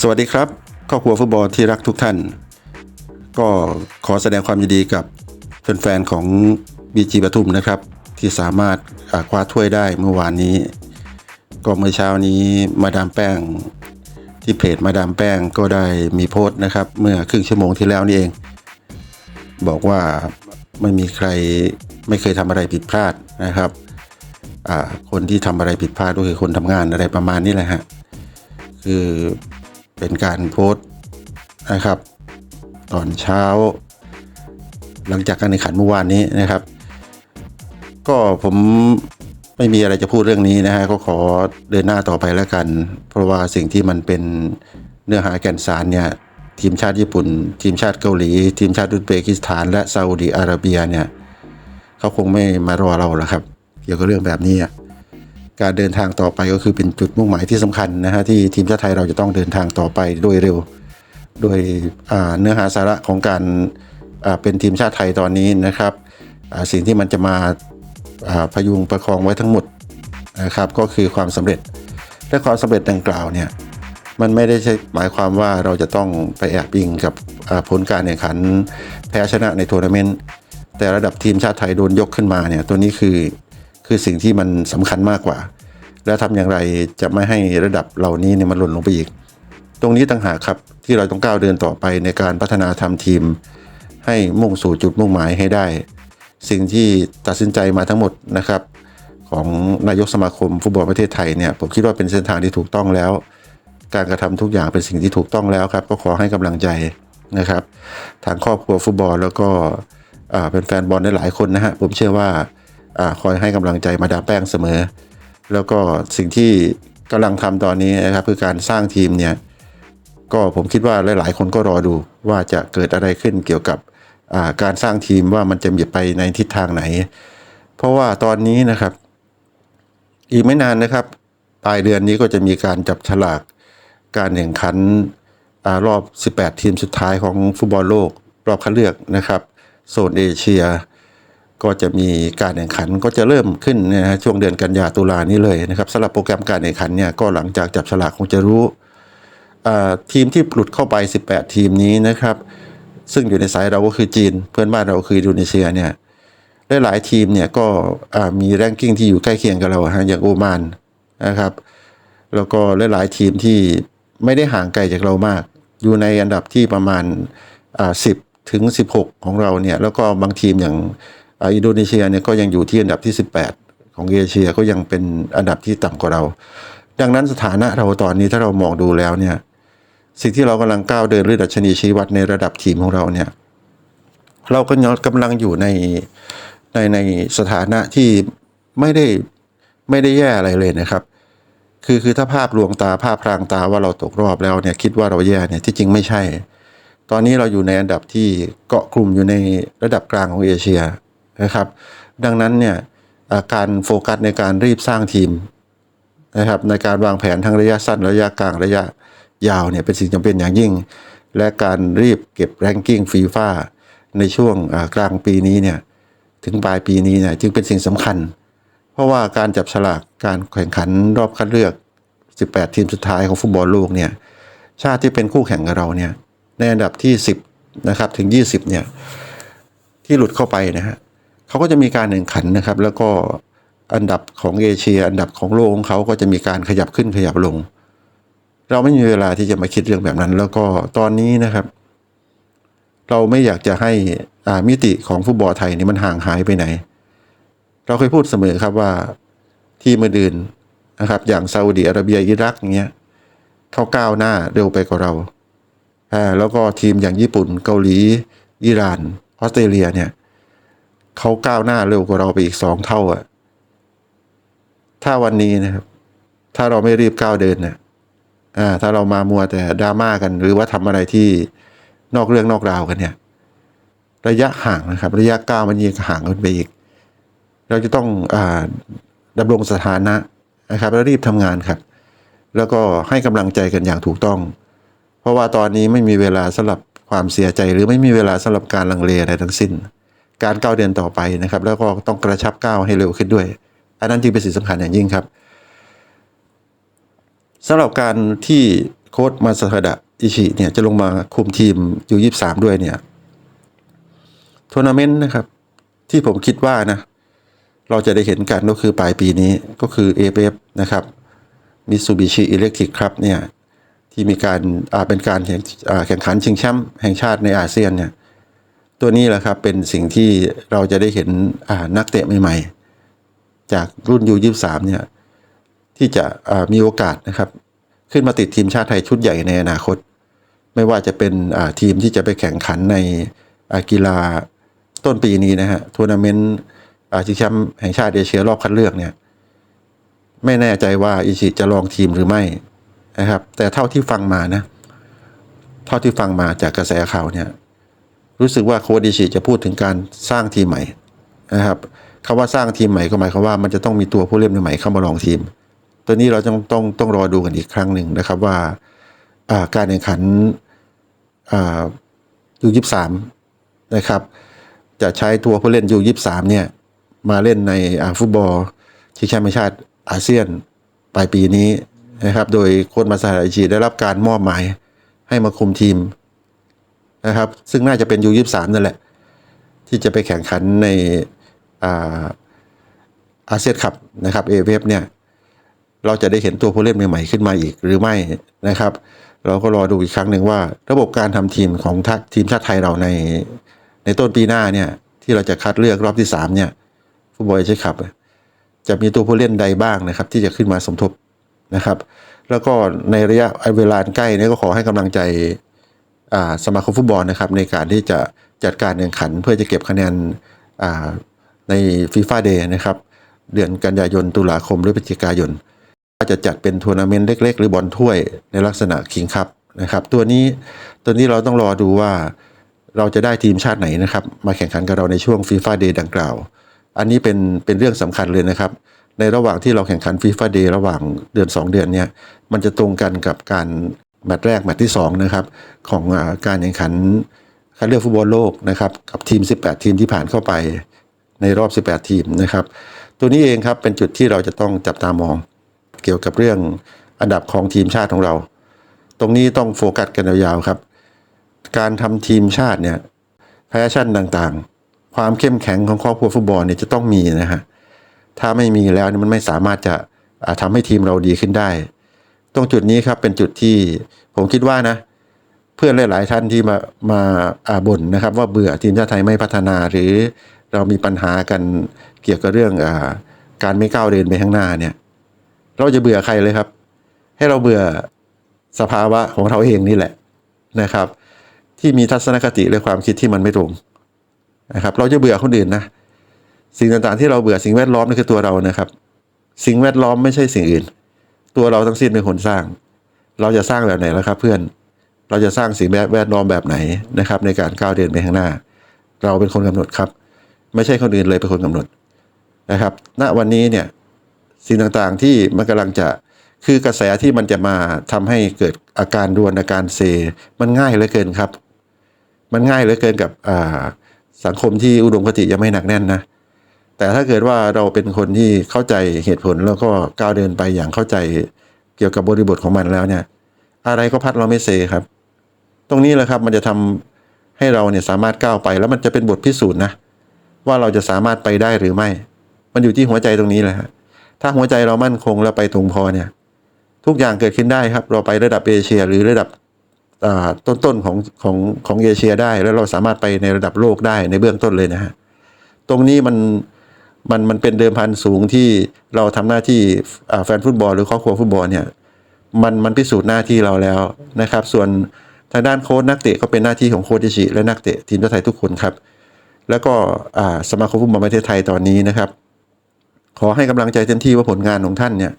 สวัสดีครับครอบครัวฟุตบอลที่รักทุกท่าน ก็ขอแสดงความยินดีกับแฟนๆของ BG ปทุมนะครับ ที่สามารถคว้าถ้วยได้เมื่อวานนี้ ก็เมื่อเช้านี้มาดามแป้ง ที่เพจมาดามแป้งก็ได้มีโพสต์นะครับ เมื่อครึ่งชั่วโมงที่แล้วนี่เอง บอกว่าไม่มีใครไม่เคยทำอะไรผิดพลาดนะครับ คนที่ทำอะไรผิดพลาดก็คือคนทำงานอะไรประมาณนี้แหละฮะคือเป็นการโพสต์นะครับ ตอนเช้า หลังจากการแข่งขันเมื่อวานนี้นะครับ ก็ผมไม่มีอะไรจะพูดเรื่องนี้นะฮะก็ขอเดินหน้าต่อไปแล้วกัน เพราะว่าสิ่งที่มันเป็นเนื้อหาแก่นสารเนี่ยทีมชาติญี่ปุ่น ทีมชาติเกาหลี ทีมชาติอุซเบกิสถาน และซาอุดีอาระเบียเนี่ยเขาคงไม่มารอเราหรอกครับ เกี่ยวกับเรื่องแบบนี้การเดินทางต่อไปก็คือเป็นจุดมุ่งหมายที่สำคัญนะฮะที่ทีมชาติไทยเราจะต้องเดินทางต่อไปโดยเร็ว โดยเนื้อหาสาระของการเป็นทีมชาติไทยตอนนี้นะครับสิ่งที่มันจะมาพยุงประคองไว้ทั้งหมดนะครับก็คือความสำเร็จและความสำเร็จดังกล่าวเนี่ยมันไม่ได้ใช่หมายความว่าเราจะต้องไปแอบยิงกับผลการแข่งขันแพ้ชนะในทัวร์นาเมนต์แต่ระดับทีมชาติไทยโดนยกขึ้นมาเนี่ยตัวนี้คือ คือสิ่งที่มันสำคัญมากกว่า แล้วทำอย่างไรจะไม่ให้ระดับเหล่านี้เนี่ยมันหล่นลงไปอีก ตรงนี้ต่างหากครับที่เราต้องก้าวเดินต่อไปในการพัฒนาทำทีม ให้มุ่งสู่จุดมุ่งหมายให้ได้ สิ่งที่ตัดสินใจมาทั้งหมดนะครับ ของนายกสมาคมฟุตบอลประเทศไทยเนี่ยผมคิดว่าเป็นเส้นทางที่ถูกต้องแล้ว การกระทำทุกอย่างเป็นสิ่งที่ถูกต้องแล้วครับ ก็ขอให้กำลังใจนะครับทางครอบครัวฟุตบอลแล้วก็เป็นแฟนบอลได้หลายคนนะฮะผมเชื่อว่า อาคอยให้กำลังใจมาดามแป้งเสมอ แล้วก็สิ่งที่กำลังทำตอนนี้นะครับคือการสร้างทีมเนี่ยก็ผมคิดว่าหลาย ๆ คนก็รอดูว่าจะเกิดอะไรขึ้นเกี่ยวกับอ่าการสร้างทีมว่ามันจะมีไปในทิศทางไหน เพราะว่าตอนนี้นะครับ อีกไม่นานนะครับปลายเดือนนี้ก็จะมีการจับฉลากการแข่งขันอรอบ 18 ทีมสุดท้ายของฟุตบอลโลก รอบคัดเลือกนะครับ โซนเอเชีย ก็จะมีการแข่งขันก็จะเริ่มขึ้นนะฮะช่วงเดือนกันยาตุลานี้เลยนะครับสำหรับโปรแกรมการแข่งขันเนี่ยก็หลังจากจับฉลากคงจะรู้ทีมที่หลุดเข้าไป 18 ทีมนี้นะครับ ซึ่งอยู่ในสายเราก็คือจีน เพื่อนบ้านเราคืออินโดนีเซียเนี่ยหลายทีมเนี่ยก็มีแรงกิ้งที่อยู่ใกล้เคียงกับเราฮะอย่างโอมานนะครับ แล้วก็หลายๆทีมที่ไม่ได้ห่างไกลจากเรามาก อยู่ในอันดับที่ประมาณ 10 ถึง 16 ของเราเนี่ยแล้วก็บางทีมอย่าง อินโดนีเซียเนี่ยก็ยังอยู่ที่อันดับที่ 18 ของเอเชียก็ยังเป็นอันดับที่ต่ำกว่าเรา ดังนั้นสถานะเราตอนนี้ถ้าเรามองดูแล้วเนี่ยสิ่งที่เรากำลังก้าวเดินหรือดัชนีชี้วัดในระดับทีมของเราเนี่ยเราก็ยังกำลังอยู่ในในในสถานะที่ไม่ได้ไม่ได้แย่อะไรเลยนะครับ คือคือถ้าภาพลวงตาภาพพรางตาว่าเราตกรอบแล้วเนี่ยคิดว่าเราแย่เนี่ยที่จริงไม่ใช่ ตอนนี้เราอยู่ในอันดับที่เกาะกลุ่มอยู่ในระดับกลางของเอเชีย นะครับ ดังนั้นเนี่ยาการโฟกัสในการรีบสร้างทีมนะครับในการวางแผนทั้งระยะสั้นระยะกลางระยะยาวเนี่ยเป็นสิ่งจำเป็นอย่างยิ่ง และการรีบเก็บแรงกิ้งฟีฟ่าในช่วงกลางปีนี้เนี่ยถึงปลายปีนี้เนี่ยจึงเป็นสิ่งสำคัญ เพราะว่าการจับฉลากการแข่งขันรอบคัดเลือก 18 ทีมสุดท้ายของฟุตบอลโลกเนี่ยชาติที่เป็นคู่แข่งกับเราเนี่ยในอันดับที่ 10นะครับถึง 20เนี่ยที่หลุดเข้าไปนะฮะ เขาก็จะมีการแข่งขันนะครับ แล้วก็อันดับของเอเชีย อันดับของโลกของเขาก็จะมีการขยับขึ้นขยับลง เราไม่มีเวลาที่จะมาคิดเรื่องแบบนั้น แล้วก็ตอนนี้นะครับ เราไม่อยากจะให้อ่ามิติของฟุตบอลไทยนี่มันห่างหายไปไหน เราเคยพูดเสมอครับว่าทีมอื่นนะครับ อย่างซาอุดิอาระเบียอิรักเงี้ยเขาก้าวหน้าเร็วไปกว่าเราอ่าแล้วก็ทีมอย่างญี่ปุ่นเกาหลี อิหร่านออสเตรเลียเนี่ย เขาก้าวหน้าเร็วกว่าเราไปอีกสองเท่าอะถ้าวันนี้นะครับ ถ้าเราไม่รีบก้าวเดินเนี่ยอ่า ถ้าเรามามัวแต่ดราม่ากัน หรือว่าทำอะไรที่นอกเรื่องนอกราวกันเนี่ย ระยะห่างนะครับ ระยะก้าวมันยิ่งห่างกันไปอีก เราจะต้องอาดำรงสถานะนะครับ แล้วรีบทำงานครับ แล้วก็ให้กำลังใจกันอย่างถูกต้อง เพราะว่าตอนนี้ไม่มีเวลาสำหรับความเสียใจหรือไม่มีเวลาสำหรับการลังเลอะไรทั้งสิ้น การก้าวเดินต่อไปนะครับ แล้วก็ต้องกระชับก้าวให้เร็วขึ้นด้วย อันนั้นจึงเป็นสิ่งสำคัญอย่างยิ่งครับสำหรับการที่โค้ชมาสคาดะอิชิเนี่ยจะลงมาคุมทีมยูยี่สามด้วยเนี่ยทัวร์นาเมนต์นะครับที่ผมคิดว่านะเราจะได้เห็นกันก็คือปลายปีนี้ก็คือ AFF นะครับมิซูบิชิอิเล็กทริกครับเนี่ยที่มีการเป็นการแข่งขันชิงแชมป์แห่งชาติในอาเซียนเนี่ย ตัวนี้แหละครับเป็นสิ่งที่เราจะได้เห็นนักเตะใหม่ๆ จากรุ่นยูยี่สามเนี่ยที่จะมีโอกาสนะครับ ขึ้นมาติดทีมชาติไทยชุดใหญ่ในอนาคต ไม่ว่าจะเป็นทีมที่จะไปแข่งขันในกีฬาต้นปีนี้นะฮะทัวร์นาเมนต์อาชิงแชมป์แห่งชาติเอเชียรอบคัดเลือกเนี่ยไม่แน่ใจว่าอิชิจะลองทีมหรือไม่นะครับ แต่เท่าที่ฟังมานะ เท่าที่ฟังมาจากกระแสข่าวเนี่ย รู้สึกว่าโคดิชิจะพูดถึงการสร้างทีมใหม่นะครับคำว่าสร้างทีมใหม่ก็หมายความว่ามันจะต้องมีตัวผู้เล่นใหม่เข้ามาลองทีม ตัวนี้เราต้องต้องต้องรอดูกันอีกครั้งหนึ่งนะครับว่าการแข่งขันยูยี่สามนะครับ จะใช้ตัวผู้เล่นยูยี่สามเนี่ยมาเล่นในฟุตบอลชิงแชมป์ชาติอาเซียนปลายปีนี้นะครับ โดยโค้ชมาซาอิชิได้รับการมอบหมายให้มาคุมทีม นะครับ ซึ่งน่าจะเป็นยูยี่สามนั่นแหละ ที่จะไปแข่งขันในอาอาเซียนคัพนะครับเอเวฟเนี่ยเราจะได้เห็นตัวผู้เล่นใหม่ๆขึ้นมาอีกหรือไม่นะครับ เราก็รอดูอีกครั้งหนึ่งว่า ระบบการทำทีมของทีมชาติไทยเราในในต้นปีหน้าเนี่ยที่เราจะคัดเลือกรอบที่สามเนี่ยฟุตบอลเอเชียคัพจะมีตัวผู้เล่นใดบ้างนะครับ ที่จะขึ้นมาสมทบนะครับ แล้วก็ในระยะเวลานใกล้นี้ก็ขอให้กำลังใจ สมาคมฟุตบอลนะครับในการที่จะจัดการแข่งขัน เพื่อจะเก็บคะแนนในฟีฟ่าเดย์นะครับเดือนกันยายนตุลาคมหรือพฤศจิกายนก็จะจัดเป็นทัวร์นาเมนต์เล็ก ๆ หรือบอลถ้วยในลักษณะคิงคัพนะครับตัวนี้ตัวนี้เราต้องรอดูว่าเราจะได้ทีมชาติไหนนะครับ มาแข่งขันกับเราในช่วงฟีฟ่าเดย์ดังกล่าว อันนี้เป็นเป็นเรื่องสำคัญเลยนะครับ ในระหว่างที่เราแข่งขันฟีฟ่าเดย์ระหว่างเดือน 2 เดือนเนี่ยมันจะตรงกันกับการ แมตช์แรกแมตช์ที่2นะครับของการแข่งขันคัดเลือกฟุตบอลโลกนะครับกับทีม 18 ทีมที่ผ่านเข้าไปในรอบ 18 ทีมนะครับ ตัวนี้เองครับเป็นจุดที่เราจะต้องจับตามอง เกี่ยวกับเรื่องอันดับของทีมชาติของเรา ตรงนี้ต้องโฟกัสกันยาวๆครับ การทำทีมชาติเนี่ยแพชชั่นต่างๆ ความเข้มแข็งของครอบครัวฟุตบอลเนี่ยจะต้องมีนะฮะถ้าไม่มีแล้วนี่มันไม่สามารถจะอ่าทำให้ทีมเราดีขึ้นได้ ตรงจุดนี้ครับเป็นจุดที่ผมคิดว่านะ เพื่อนหลาย ๆ ท่านที่มามาอ่าบ่นนะครับ ว่าเบื่อทีมชาติไทยไม่พัฒนาหรือเรามีปัญหากันเกี่ยวกับเรื่องอาการไม่ก้าวเดินไปข้างหน้าเนี่ย เราจะเบื่อใครเลยครับ ให้เราเบื่อสภาวะของเราเองนี่แหละนะครับ ที่มีทัศนคติและความคิดที่มันไม่ตรงนะครับ เราจะเบื่อคนอื่นนะสิ่งต่างๆที่เราเบื่อสิ่งแวดล้อมนี่คือตัวเรานะครับ สิ่งแวดล้อมไม่ใช่สิ่งอื่น ตัวเราทั้งสิ้นเป็นคนสร้าง เราจะสร้างแบบไหนแล้วครับ เพื่อน เราจะสร้างสิ่งแวดล้อมแบบไหนนะครับ ในการก้าวเดินไปข้างหน้า เราเป็นคนกำหนดครับ ไม่ใช่คนอื่นเลยเป็นคนกำหนดนะครับ ณ วันนี้เนี่ยสิ่งต่างๆที่มันกำลังจะคือกระแสที่มันจะมาทำให้เกิดอาการรวนอาการเซ มันง่ายเหลือเกินครับ มันง่ายเหลือเกินกับอ่าสังคมที่อุดมคติยังไม่หนักแน่นนะ แต่ถ้าเกิดว่าเราเป็นคนที่เข้าใจเหตุผลแล้วก็ก้าวเดินไปอย่างเข้าใจเกี่ยวกับบริบทของมันแล้วเนี่ย อะไรก็พัดเราไม่เซครับ ตรงนี้แหละครับมันจะทำให้เราเนี่ยสามารถก้าวไป แล้วมันจะเป็นบทพิสูจน์นะว่าเราจะสามารถไปได้หรือไม่ มันอยู่ที่หัวใจตรงนี้แหละฮะถ้าหัวใจเรามั่นคงแล้วไปตรงพอเนี่ย ทุกอย่างเกิดขึ้นได้ครับ เราไประดับเอเชียหรือระดับต้นๆของของของเอเชียได้ แล้วเราสามารถไปในระดับโลกได้ในเบื้องต้นเลยนะฮะตรงนี้มัน มันมันเป็นเดิมพันสูงที่เราทำหน้าที่แฟนฟุตบอลหรือครอบครัวฟุตบอลเนี่ยมันมันพิสูจน์หน้าที่เราแล้วนะครับ ส่วนทางด้านโค้ชนักเตะก็เป็นหน้าที่ของโค้ชอิชิและนักเตะทีมชาติไทยทุกคนครับ แล้วก็สมาคมฟุตบอลประเทศไทยตอนนี้นะครับ ขอให้กำลังใจเต็มที่ว่าผลงานของท่านเนี่ย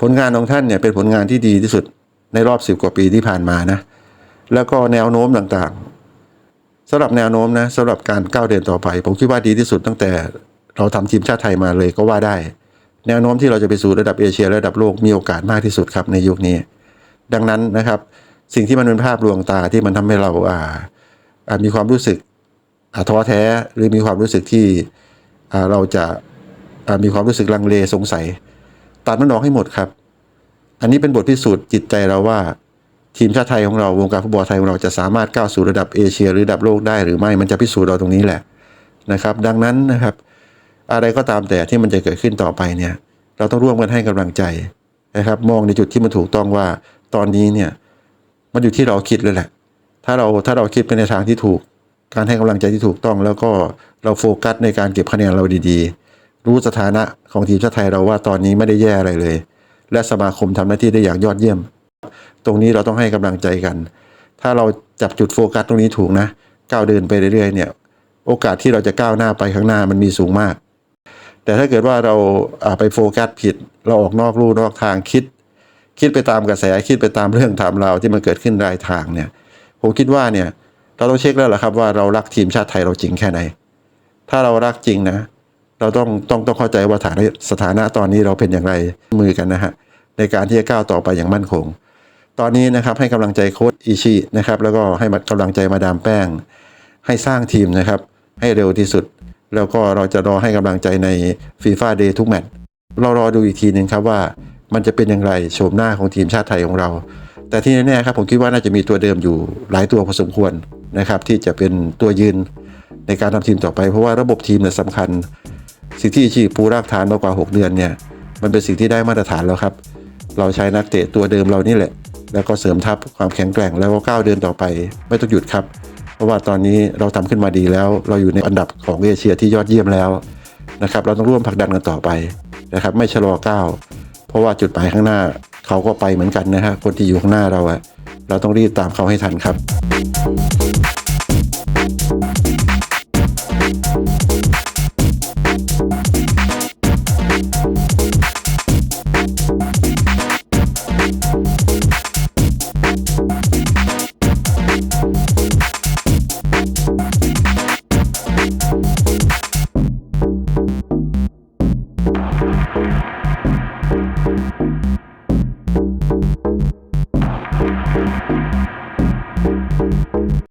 ผลงานของท่านเนี่ยเป็นผลงานที่ดีที่สุดในรอบสิบกว่าปีที่ผ่านมานะแล้วก็แนวโน้มต่างๆสำหรับแนวโน้มนะสำหรับการก้าวเดินต่อไป ผมคิดว่าดีที่สุดตั้งแต่ เราทำทีมชาติไทยมาเลยก็ว่าได้ แนวโน้มที่เราจะไปสู่ระดับเอเชียระดับโลกมีโอกาสมากที่สุดครับในยุคนี้ ดังนั้นนะครับ สิ่งที่มันเป็นภาพลวงตาที่มันทำให้เราอ่าอามีความรู้สึกท้อแท้หรือมีความรู้สึกที่เราจะามีความรู้สึกลังเลสงสัย ตัดมันออกให้หมดครับ อันนี้เป็นบทพิสูจน์จิตใจเราว่า ทีมชาติไทยของเราวงการฟุตบอลไทยของเราจะสามารถก้าวสู่ระดับเอเชีย หรือระดับโลกได้หรือไม่มันจะพิสูจน์เราตรงนี้แหละนะครับ ดังนั้นนะครับ อะไรก็ตามแต่ที่มันจะเกิดขึ้นต่อไปเนี่ย เราต้องร่วมกันให้กำลังใจนะครับ มองในจุดที่มันถูกต้องว่าตอนนี้เนี่ย มันอยู่ที่เราคิดเลยแหละ ถ้าเราถ้าเราคิดไปในทางที่ถูก การให้กำลังใจที่ถูกต้อง แล้วก็เราโฟกัสในการเก็บคะแนนเราดีๆ รู้สถานะของทีมชาติไทยเราว่าตอนนี้ไม่ได้แย่อะไรเลย และสมาคมทำหน้าที่ได้อย่างยอดเยี่ยม ตรงนี้เราต้องให้กำลังใจกัน ถ้าเราจับจุดโฟกัสตรงนี้ถูกนะ ก้าวเดินไปเรื่อยๆเนี่ย โอกาสที่เราจะก้าวหน้าไปข้างหน้ามันมีสูงมาก แต่ถ้าเกิดว่าเราไปโฟกัสผิด เราออกนอกลู่นอกทางคิด คิดไปตามกระแสคิดไปตามเรื่องถามราวที่มันเกิดขึ้นรายทางเนี่ยผมคิดว่าเนี่ยเราต้องเช็คแล้วล่ะครับว่าเรารักทีมชาติไทยเราจริงแค่ไหน ถ้าเรารักจริงนะ เราต้องต้องต้องเข้าใจว่าฐานสถานะตอนนี้เราเป็นอย่างไรมือกันนะฮะในการที่จะก้าวต่อไปอย่างมั่นคง ตอนนี้นะครับให้กำลังใจโค้ชอิชินะครับแล้วก็ให้กำลังใจมาดามแป้ง ให้สร้างทีมนะครับให้เร็วที่สุด แล้วก็เราจะรอให้กำลังใจในฟีฟ่าเดย์ทุกแมตช์เรารอดูอีกทีหนึ่งครับว่ามันจะเป็นอย่างไรโฉมหน้าของทีมชาติไทยของเรา แต่ที่แน่ๆครับผมคิดว่าน่าจะมีตัวเดิมอยู่หลายตัวพอสมควรนะครับที่จะเป็นตัวยืนในการทำทีมต่อไป เพราะว่าระบบทีมเนี่ยสำคัญ สิ่งที่ชีปูรากฐานมากกว่า 6 เดือนเนี่ยมันเป็นสิ่งที่ได้มาตรฐานแล้วครับ เราใช้นักเตะตัวเดิมเรานี่แหละ แล้วก็เสริมทัพความแข็งแกร่งแล้วก็ก้าวเดินต่อไป ไม่ต้องหยุดครับ เพราะว่าตอนนี้เราทำขึ้นมาดีแล้ว เราอยู่ในอันดับของเอเชียที่ยอดเยี่ยมแล้วนะครับ เราต้องร่วมผลักดันกันต่อไปนะครับ ไม่ชะลอก้าวเพราะว่าจุดหมายข้างหน้าเขาก็ไปเหมือนกันนะฮะคนที่อยู่ข้างหน้าเราอะเราต้องรีบตามเขาให้ทันครับ